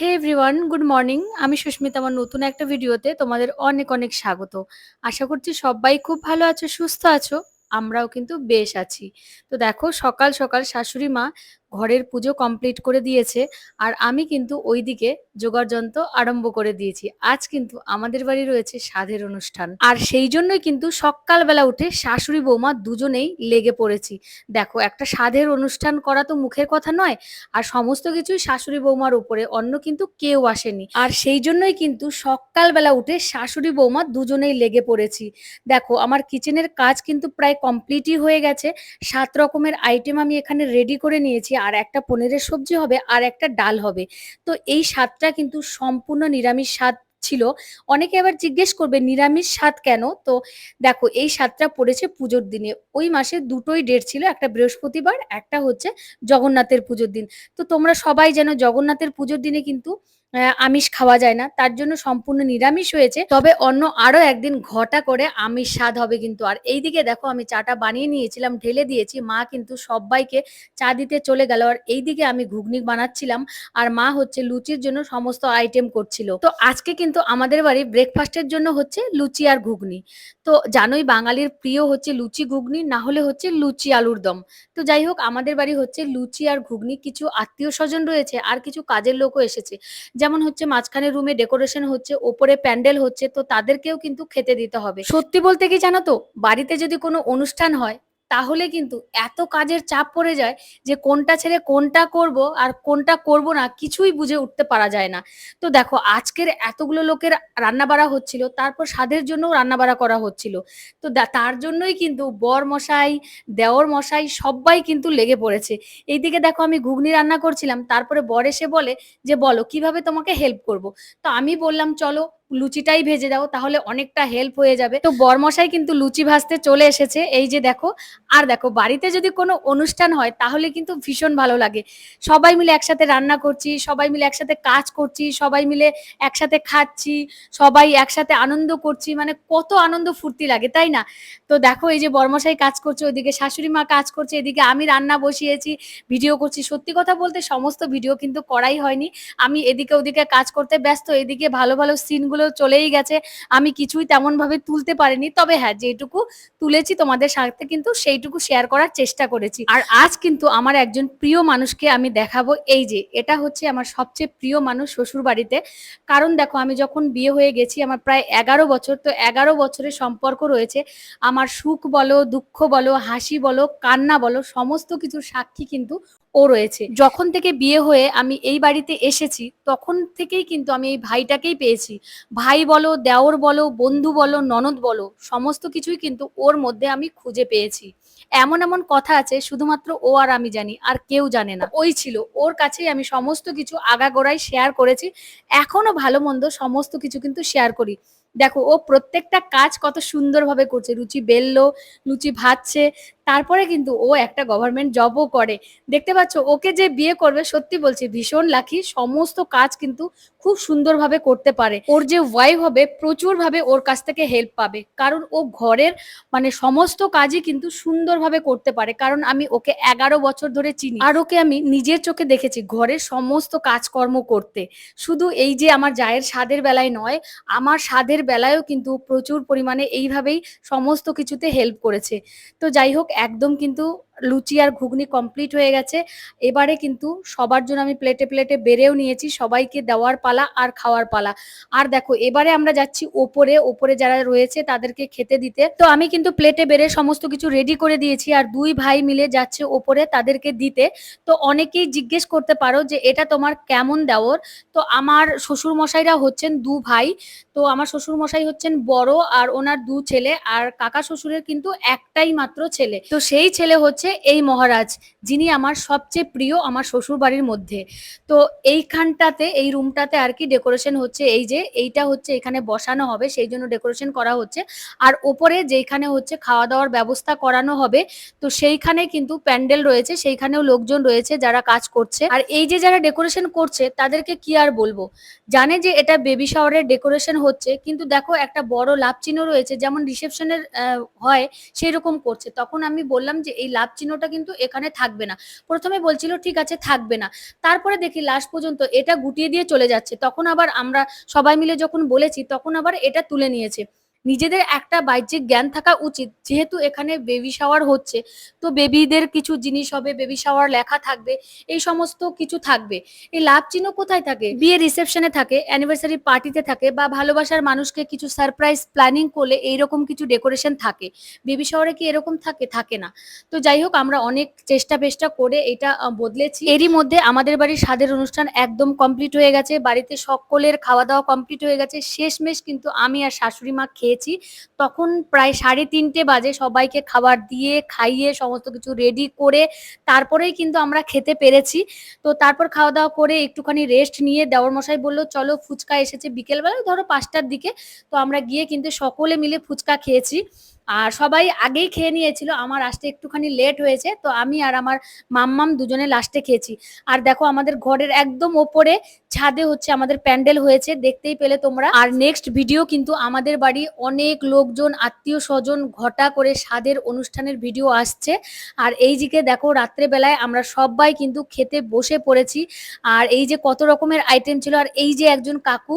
হে everyone good morning আমি সুস্মিতা, আমার নতুন একটা ভিডিওতে তোমাদের অনেক অনেক স্বাগত। আশা করছি সবাই খুব ভালো আছো, সুস্থ আছো, আমরাও কিন্তু বেশ আছি। তো দেখো, সকাল সকাল শাশুড়ি মা ঘরের পুজো কমপ্লিট করে দিয়েছে। আর আমি কিন্তু ওইদিকে যোগার যন্ত্র আরম্ভ করে দিয়েছি। আজ কিন্তু আমাদের বাড়ি রয়েছে সাধের অনুষ্ঠান। আর সেই জন্যই কিন্তু সকালবেলা উঠে শাশুড়ি বৌমা দুজনেই লেগে পড়েছি। দেখো, একটা সাধের অনুষ্ঠান করা তো মুখের কথা নয়, আর সমস্ত কিছুই শাশুড়ি বৌমার উপরে, অন্য কিন্তু কেউ আসেনি। আর সেই জন্যই কিন্তু সকালবেলা উঠে শাশুড়ি বৌমা দুজনেই লেগে পড়েছি। দেখো, আমার কিচেনের কাজ কিন্তু প্রায় কমপ্লিটই হয়ে গেছে। সাত রকমের আইটেম আমি এখানে রেডি করে নিয়েছি। আর একটা পনিরের সবজি হবে আর একটা ডাল হবে। তো এই স্বাদটা কিন্তু সম্পূর্ণ নিরামিষ স্বাদ ছিল। অনেকে আবার জিজ্ঞেস করবে, নিরামিষ স্বাদ কেন? তো দেখো, এই স্বাদটা পড়েছে পুজোর দিনে। ওই মাসে দুটোই ডেট ছিল, একটা বৃহস্পতিবার, একটা হচ্ছে জগন্নাথের পুজোর দিন। তো তোমরা সবাই যেন জগন্নাথের পুজোর দিনে কিন্তু আমিষ খাওয়া যায় না। তার জন্য সম্পূর্ণ নিরামিষ হয়েছে। তবে অন্য আরও একদিন ঘটা করে আমিষ স্বাদ হবে কিন্তু। আর এইদিকে দেখো, আমি চাটা বানিয়ে নিয়েছিলাম, ঢেলে দিয়েছি। মা কিন্তু সবাইকে চা দিতে চলে গেল। আর এইদিকে আমি ঘুগনি বানাচ্ছিলাম। আর মা হচ্ছে লুচির জন্য সমস্ত আইটেম করছিল। তো আজকে কিন্তু আমাদের বাড়ি ব্রেকফাস্টের জন্য হচ্ছে লুচি আর ঘুগনি। তো জানোই বাঙালির প্রিয় হচ্ছে লুচি, ঘুগনি, না হলে হচ্ছে লুচি, আলুর দম। তো যাই হোক, আমাদের বাড়ি হচ্ছে লুচি আর ঘুগনি। কিছু আত্মীয় স্বজন রয়েছে। আর কিছু কাজের লোকও এসেছে। যেমন হচ্ছে মাঝখানে রুমে ডেকোরেশন হচ্ছে, ওপরে প্যান্ডেল হচ্ছে, তো তাদেরকেও কিন্তু খেতে দিতে হবে। সত্যি বলতে কি জানো তো? বাড়িতে যদি কোনো অনুষ্ঠান হয় তাহলে কিন্তু এত কাজের চাপ পড়ে যায় যে কোনটা ছেড়ে কোনটা করব আর কোনটা করব না কিছুই বুঝে উঠতে পারা যায় না। তো দেখো, আজকের এতগুলো লোকের রান্না বাড়া হচ্ছিল, তারপর স্বাদের জন্যও রান্না বাড়া করা হচ্ছিল। তো তার জন্যই কিন্তু বর মশাই, দেওর মশাই সবাই কিন্তু লেগে পড়েছে। এইদিকে দেখো, আমি ঘুগনি রান্না করছিলাম, তারপরে বর এসে বলে যে, বলো, কীভাবে তোমাকে হেল্প করব? তো আমি বললাম, চলো লুচিটাই ভেজে দাও, তাহলে অনেকটা হেল্প হয়ে যাবে। তো বরমশাই কিন্তু লুচি ভাজতে চলে এসেছে। এই যে দেখো, আর দেখো, বাড়িতে যদি কোনো অনুষ্ঠান হয়, তাহলে কিন্তু ভীষণ ভালো লাগে। সবাই মিলে একসাথে রান্না করছি, সবাই মিলে একসাথে কাজ করছি, সবাই মিলে একসাথে খাচ্ছি, সবাই একসাথে আনন্দ করছি মানে কত আনন্দ ফুর্তি লাগে, তাই না? তো দেখো, এই যে বর্মশাই কাজ করছে ওইদিকে, শাশুড়ি মা কাজ করছে এদিকে, আমি রান্না বসিয়েছি, ভিডিও করছি। সত্যি কথা বলতে, সমস্ত ভিডিও কিন্তু করাই হয়নি। আমি এদিকে ওদিকে কাজ করতে ব্যস্ত, এদিকে ভালো ভালো সিনগুলো চলেই গেছে। আমি কিছুই তেমন ভাবে তুলতে পারিনি। তবে হ্যাঁ যেটুকু তুলেছি তোমাদের সাথে কিন্তু সেইটুকু শেয়ার করার চেষ্টা করেছি। আর আজ কিন্তু আমার একজন প্রিয় মানুষকে আমি দেখাবো। এই যে, এটা হচ্ছে আমার সবচেয়ে প্রিয় মানুষ শ্বশুর বাড়িতে। কারণ দেখো, আমি যখন বিয়ে হয়ে গেছি, আমার প্রায় এগারো বছর, তো এগারো বছরের সম্পর্ক রয়েছে। আমার সুখ বলো, দুঃখ বলো, হাসি বলো, কান্না বলো, সমস্ত কিছুর সাক্ষী কিন্তু ও রয়েছে। যখন থেকে বিয়ে হয়ে আমি এই বাড়িতে এসেছি, তখন থেকেই কিন্তু আমি এই ভাইটাকেই পেয়েছি। ভাই বলো, দেওর বলো, বন্ধু বলো, ননদ বলো, সমস্ত কিছুই কিন্তু ওর মধ্যে আমি খুঁজে পেয়েছি। এমন এমন কথা আছে, শুধুমাত্র ও আর আমি জানি, আর কেউ জানে না। ওই ছিল। ওর কাছেই আমি সমস্ত কিছু আগাগোড়াই শেয়ার করেছি। এখনও ভালো মন্দ সমস্ত কিছু কিন্তু শেয়ার করি। দেখো, ও প্রত্যেকটা কাজ কত সুন্দরভাবে করছে। লুচি বেললো, লুচি ভাজছে তারপরে কিন্তু ও একটা গভর্নমেন্ট জবও করে। দেখতে পাচ্ছ, ওকে যে বিয়ে করবে, সত্যি বলছি, ভীষণ লাকি সমস্ত কাজ কিন্তু খুব সুন্দরভাবে করতে পারে। ওর যে ওয়াইফ হবে, প্রচুরভাবে ওর কাছ থেকে হেল্প পাবে। কারণ ও ঘরের মানে সমস্ত কাজই কিন্তু সুন্দরভাবে করতে পারে। কারণ আমি ওকে এগারো বছর ধরে চিনি। আর ওকে আমি নিজের চোখে দেখেছি ঘরের সমস্ত কাজকর্ম করতে। শুধু এই যে আমার জায়ের স্বাদের বেলায় নয়, আমার স্বাদের বেলায়ও কিন্তু প্রচুর পরিমাণে এইভাবেই সমস্ত কিছুতে হেল্প করেছে। তো যাই হোক একদম কিন্তু লুচি আর ঘুগনি কমপ্লিট হয়ে গেছে। এবারে কিন্তু সবার জন্য আমি প্লেটে প্লেটে বেড়েও নিয়েছি, সবাইকে দেওয়ার পালা আর খাওয়ার পালা। আর দেখো, এবারে আমরা যাচ্ছি ওপরে ওপরে যারা রয়েছে তাদেরকে খেতে দিতে। তো আমি কিন্তু প্লেটে বেড়ে সমস্ত কিছু রেডি করে দিয়েছি আর দুই ভাই মিলে যাচ্ছে ওপরে তাদেরকে দিতে। তো অনেকেই জিজ্ঞেস করতে পারো যে, এটা তোমার কেমন দেওয়ার তো আমার শ্বশুর মশাইরা হচ্ছেন দু ভাই। তো আমার শ্বশুর মশাই হচ্ছেন বড় আর ওনার দু ছেলে। আর কাকা শ্বশুরের কিন্তু একটাই মাত্র ছেলে। তো সেই ছেলে হচ্ছে এই মহারাজ, যিনি আমার সবচেয়ে প্রিয় আমার শ্বশুর বাড়ির মধ্যে। তো এইখানটাতে, এই রুমটাতে আর কি ডেকোরেশন হচ্ছে, এই যে এইটা হচ্ছে এখানে বসানো হবে, সেই জন্য ডেকোরেশন করা হচ্ছে। আর ওপরে যেখানে হচ্ছে খাওয়া দাওয়ার ব্যবস্থা করানো হবে, তো সেইখানে কিন্তু প্যান্ডেল রয়েছে, সেইখানেও লোকজন রয়েছে যারা কাজ করছে। আর এই যে যারা ডেকোরেশন করছে, তাদেরকে কি আর বলব? জানে যে এটা বেবি শাওয়ারের ডেকোরেশন হচ্ছে, কিন্তু দেখো একটা বড় লাভ চিহ্ন রয়েছে, যেমন রিসেপশনের হয় সেই রকম করছে। তখন আমি বললাম যে এই লাভ চিহ্নটা কিন্তু এখানে থাকবে না। প্রথমে বলছিল, ঠিক আছে, থাকবে না। তারপরে দেখি লাস্ট পর্যন্ত এটা গুটিয়ে দিয়ে চলে যাচ্ছে। তখন আবার আমরা সবাই মিলে যখন বলেছি, তখন আবার এটা তুলে নিয়েছে। নিজেদের একটা বাহ্যিক জ্ঞান থাকা উচিত। যেহেতু এখানে বেবি শাওয়ার হচ্ছে, তো বেবিদের কিছু জিনিস হবে বেবি শাওয়ার লেখা থাকবে, এই সমস্ত কিছু থাকবে। এই লাভ চিহ্ন কোথায় থাকে? বিয়ে রিসেপশনে থাকে অ্যানিভার্সারি পার্টিতে থাকে, বা ভালোবাসার মানুষকে কিছু সারপ্রাইজ প্ল্যানিং করলে এইরকম কিছু ডেকোরেশন থাকে। বেবি শাওয়ারে কি এরকম থাকে? থাকে না। তো যাই হোক, আমরা অনেক চেষ্টা পেষ্টা করে এটা বদলেছি। এরই মধ্যে আমাদের বাড়ির স্বাদের অনুষ্ঠান একদম কমপ্লিট হয়ে গেছে। বাড়িতে সকলের খাওয়া দাওয়া কমপ্লিট হয়ে গেছে। শেষমেশ কিন্তু আমি আর শাশুড়ি মা খেয়েছি। তখন প্রায় সাড়ে তিনটে বাজে সবাইকে খাবার দিয়ে, খাইয়ে সমস্ত কিছু রেডি করে তারপরেই কিন্তু আমরা খেতে পেরেছি। তো তারপর খাওয়া দাওয়া করে একটুখানি রেস্ট নিয়ে দেওয়ার মশাই বলল, চলো ফুচকা এসেছে বিকেলবেলা ধরো পাঁচটার দিকে। তো আমরা গিয়ে কিন্তু সকলে মিলে ফুচকা খেয়েছি। আর সবাই আগেই খেয়ে নিয়েছিল, আমার আসতে একটুখানি লেট হয়েছে, তো আমি আর আমার মাম্মাম দুজনে লাস্টে খেয়েছি। আর দেখো আমাদের ঘরের একদম ওপরে ছাদে হচ্ছে আমাদের প্যান্ডেল হয়েছে, দেখতেই পেলে তোমরা। আর নেক্সট ভিডিও কিন্তু আমাদের বাড়ি অনেক লোকজন, আত্মীয় স্বজন ঘটা করে স্বাদের অনুষ্ঠানের ভিডিও আসছে। আর এই দিকে দেখো রাত্রেবেলায় আমরা সবাই কিন্তু খেতে বসে পড়েছি। আর এই যে কত রকমের আইটেম ছিল, আর এই যে একজন কাকু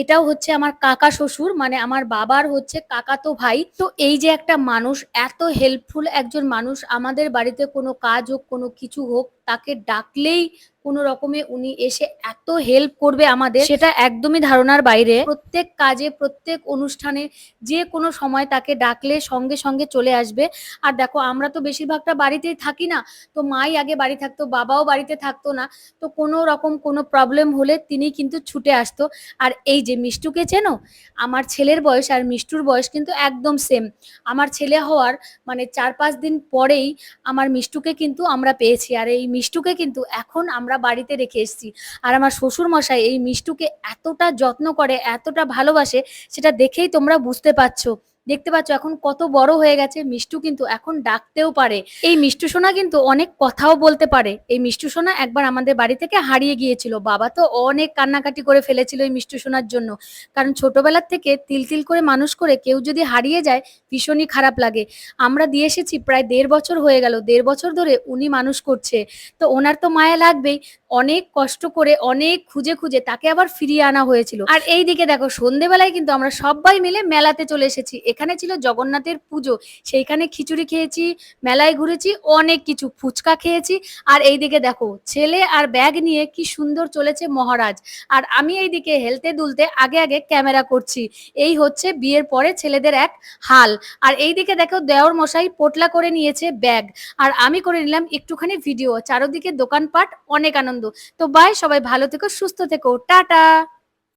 এটাও হচ্ছে আমার কাকা শ্বশুর মানে আমার বাবার হচ্ছে কাকা তো ভাই। তো এই যে একটা মানুষ, এত হেল্পফুল একজন মানুষ, আমাদের বাড়িতে কোনো কাজ হোক, কোনো কিছু হোক তাকে ডাকলেই কোনো রকমে উনি এসে এত হেল্প করবে আমাদের, সেটা একদমই ধারণার বাইরে। প্রত্যেক কাজে, প্রত্যেক অনুষ্ঠানে যে কোনো সময় তাকে ডাকলে সঙ্গে সঙ্গে চলে আসবে। আর দেখো, আমরা তো বেশিরভাগটা বাড়িতেই থাকি না, তো মাই আগে বাড়ি থাকতো, বাবাও বাড়িতে থাকতো না, তো কোনো রকম কোনো প্রবলেম হলে তিনি কিন্তু ছুটে আসতো। আর এই যে মিষ্টুকে চেনো? আমার ছেলের বয়স আর মিষ্টুর বয়স কিন্তু একদম সেম আমার ছেলে হওয়ার মানে চার পাঁচ দিন পরেই আমার মিষ্টুকে কিন্তু আমরা পেয়েছি। আর এই মিষ্টুকে কিন্তু এখন আমরা বাড়িতে রেখে এসেছি। আর আমার শ্বশুর মশাই এই মিষ্টুকে এতটা যত্ন করে, এতটা ভালোবাসে, সেটা দেখেই তোমরা বুঝতে পারছ। দেখতে পাচ্ছ এখন কত বড় হয়ে গেছে। মিষ্টু কিন্তু এখন ডাকতেও পারে। এই মিষ্টু সোনা কিন্তু অনেক কথাও বলতে পারে। এই মিষ্টু সোনা একবার আমাদের বাড়ি থেকে হারিয়ে গিয়েছিল। বাবা তো অনেক কান্নাকাটি করে ফেলেছিল এই মিষ্টু সোনার জন্য। কারণ ছোটবেলার থেকে তিল তিল করে মানুষ করে কেউ যদি হারিয়ে যায়, ভীষণই খারাপ লাগে। আমরা দিয়ে এসেছি, প্রায় দেড় বছর হয়ে গেল। দেড় বছর ধরে উনি মানুষ করছে। তো ওনার তো মায়া লাগবেই। অনেক কষ্ট করে, অনেক খুঁজে খুঁজে তাকে আবার ফিরিয়ে আনা হয়েছিল। আর এই দিকে দেখো, সন্ধেবেলায় কিন্তু আমরা সবাই মিলে মেলাতে চলে এসেছি। এখানে ছিল জগন্নাথের পুজো। সেইখানে খিচুড়ি খেয়েছি, মেলায় ঘুরেছি, অনেক কিছু ফুচকা খেয়েছি। আর এই দিকে দেখো, ছেলে আর ব্যাগ নিয়ে কি সুন্দর চলেছে মহারাজ। আর আমি এই দিকে হেলতে দুলতে আগে আগে ক্যামেরা করছি। এই হচ্ছে বিয়ের পরে ছেলেদের এক হাল। আর এই দিকে দেখো, দেওর মশাই পোটলা করে নিয়েছে ব্যাগ। আর আমি করে নিলাম একটুখানি ভিডিও। চারোদিকে দোকানপাট, অনেক আনন্দ। তো বাই সবাই ভালো থেকো, সুস্থ থেকো। টাটা!